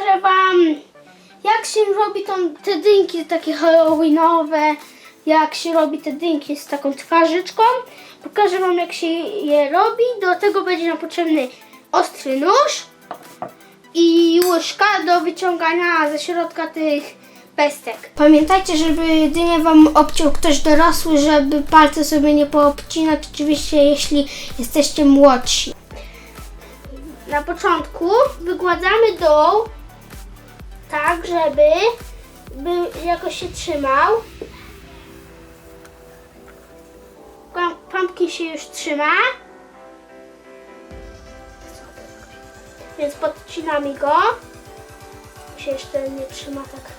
pokażę Wam, jak się robi tą, te dynki takie halloweenowe, jak się robi te dynki z taką twarzyczką. Pokażę Wam, jak się je robi. Do tego będzie nam potrzebny ostry nóż i łyżka do wyciągania ze środka tych pestek. Pamiętajcie, żeby dynię Wam obciął ktoś dorosły, żeby palce sobie nie poobcinać, oczywiście jeśli jesteście młodsi. Na początku wygładzamy dół tak, żeby by jakoś się trzymał. Pumpkin się już trzyma. Więc podcinamy go. Się jeszcze nie trzyma tak.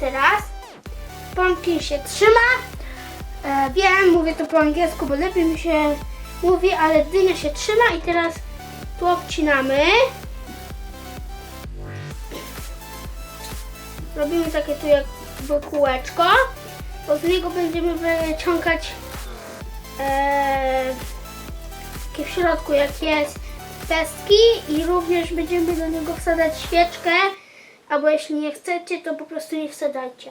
Teraz. Pumpkin się trzyma. E, wiem, mówię to po angielsku, bo lepiej mi się mówi, ale dynia się trzyma i teraz tu obcinamy. Robimy takie tu jakby kółeczko, bo z niego będziemy wyciągać e, takie w środku jak jest pestki i również będziemy do niego wsadzać świeczkę, albo jeśli nie chcecie, to po prostu nie wsadzajcie.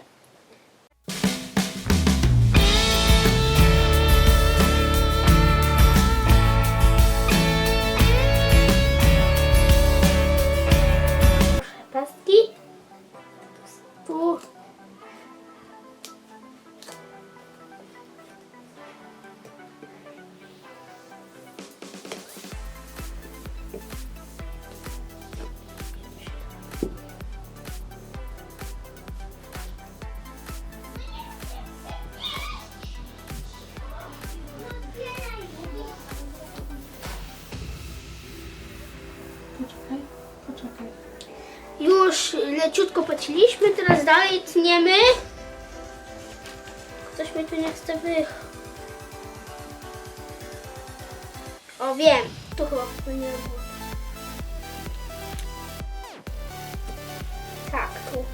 Leciutko pociliśmy, teraz dalej tniemy. Coś mi tu nie chce wych. O wiem, tu chyba powinien było. Tak, tu.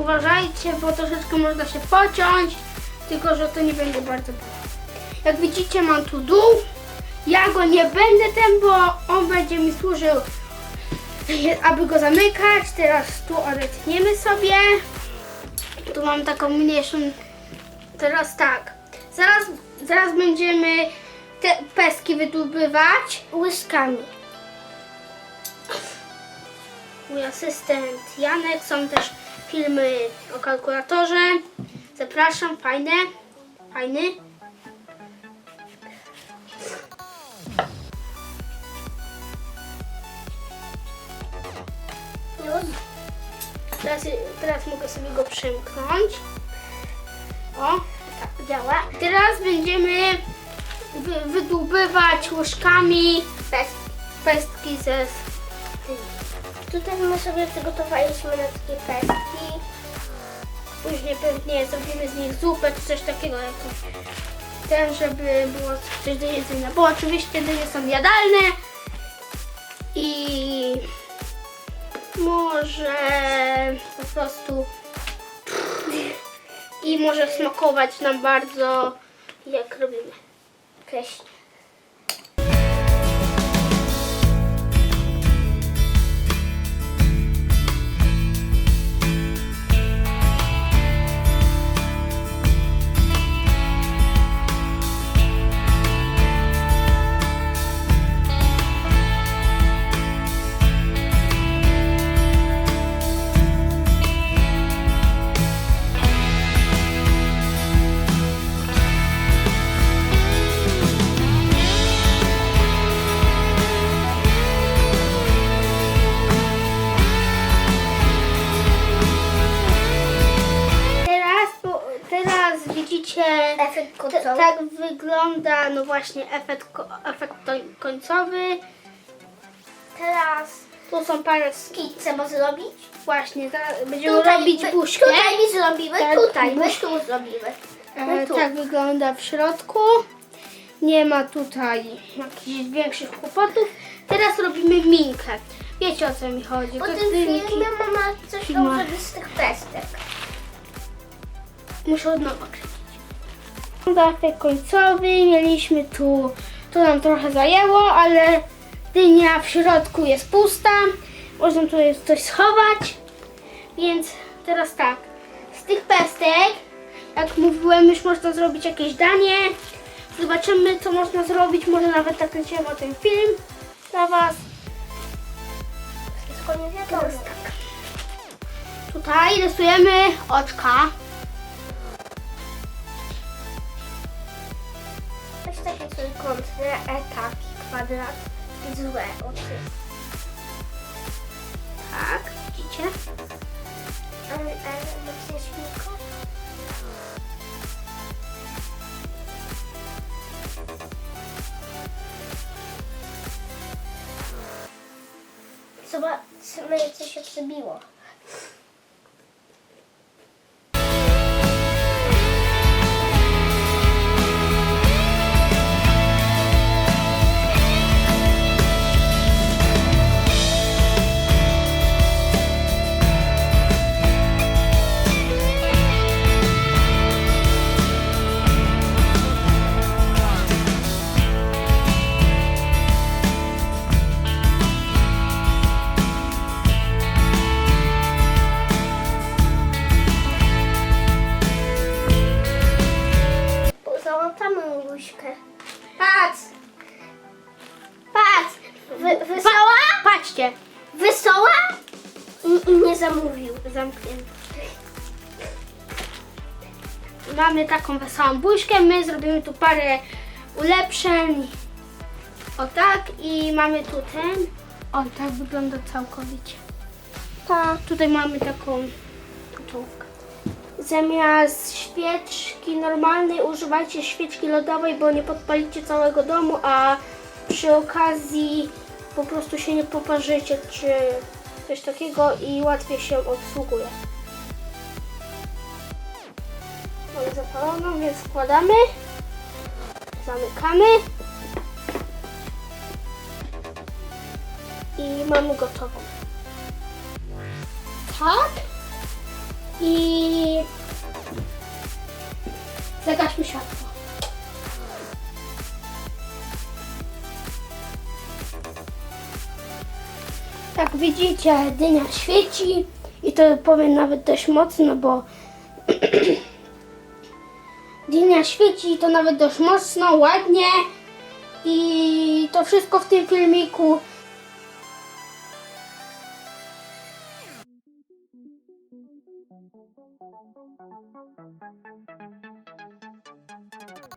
Uważajcie, bo troszeczkę można się pociąć, tylko że to nie będzie bardzo bolało. Jak widzicie mam tu dół. Ja go nie będę ten, bo on będzie mi służył, aby go zamykać. Teraz tu odetniemy sobie. Tu mam taką mniejszą. Teraz tak. Zaraz, zaraz będziemy te peski wydobywać łyżkami. Mój asystent Janek, są też filmy o kalkulatorze. Zapraszam, fajne, fajny. Teraz, teraz mogę sobie go przymknąć. O, tak działa. Teraz będziemy wy, wydłubywać łyżkami pest, pestki ze. Tutaj my sobie przygotowaliśmy na takie pestki. Później pewnie zrobimy z nich zupę czy coś takiego. Ten, żeby było coś do jedzenia. Bo oczywiście dynie są jadalne. Może po prostu i może smakować nam bardzo jak robimy pleśń. Widzicie Efekt końcowy. tak wygląda no właśnie efekt, efekt końcowy. Teraz tu są parę ski. Skicę może zrobić? Właśnie, będziemy robić my- buźkę. Tutaj mi zrobimy, Tak, tutaj my buź- tu zrobimy. E, tu. tak wygląda w środku. Nie ma tutaj jakichś większych kłopotów. Teraz robimy minkę. Wiecie o co mi chodzi. Po tym filmie mama coś tam zrobi z tych pestek. Muszę od nowa. Efekt końcowy. Mieliśmy tu, to nam trochę zajęło, ale dynia w środku jest pusta. Można tu jest coś schować. Więc teraz tak. Z tych pestek, jak mówiłem, już można zrobić jakieś danie. Zobaczymy, co można zrobić. Może nawet nakręciłem o ten film dla Was. Teraz tak. Tutaj rysujemy oczka. Takie trójkątne, e taki kwadrat i złe oczy. Tak, widzicie? E, e, mocniej śmiko. Zobaczymy, co się przebiło. Łyżkę. Patrz! Patrz! Wy, wesoła? Patrzcie, Wesoła? I, I nie zamówił. zamknięty. Mamy taką wesołą buźkę, my zrobimy tu parę ulepszeń. O tak i mamy tu ten. O tak wygląda całkowicie. Tak. Tutaj mamy taką. Zamiast świeczki normalnej używajcie świeczki lodowej, bo nie podpalicie całego domu, a przy okazji po prostu się nie poparzycie czy coś takiego i łatwiej się obsługuje. Mamy zapaloną, więc wkładamy, zamykamy i mamy gotową. Tak. I zagaśmy światło. Jak widzicie, dynia świeci i to powiem nawet dość mocno, bo dynia świeci to nawet dość mocno, ładnie i to wszystko w tym filmiku.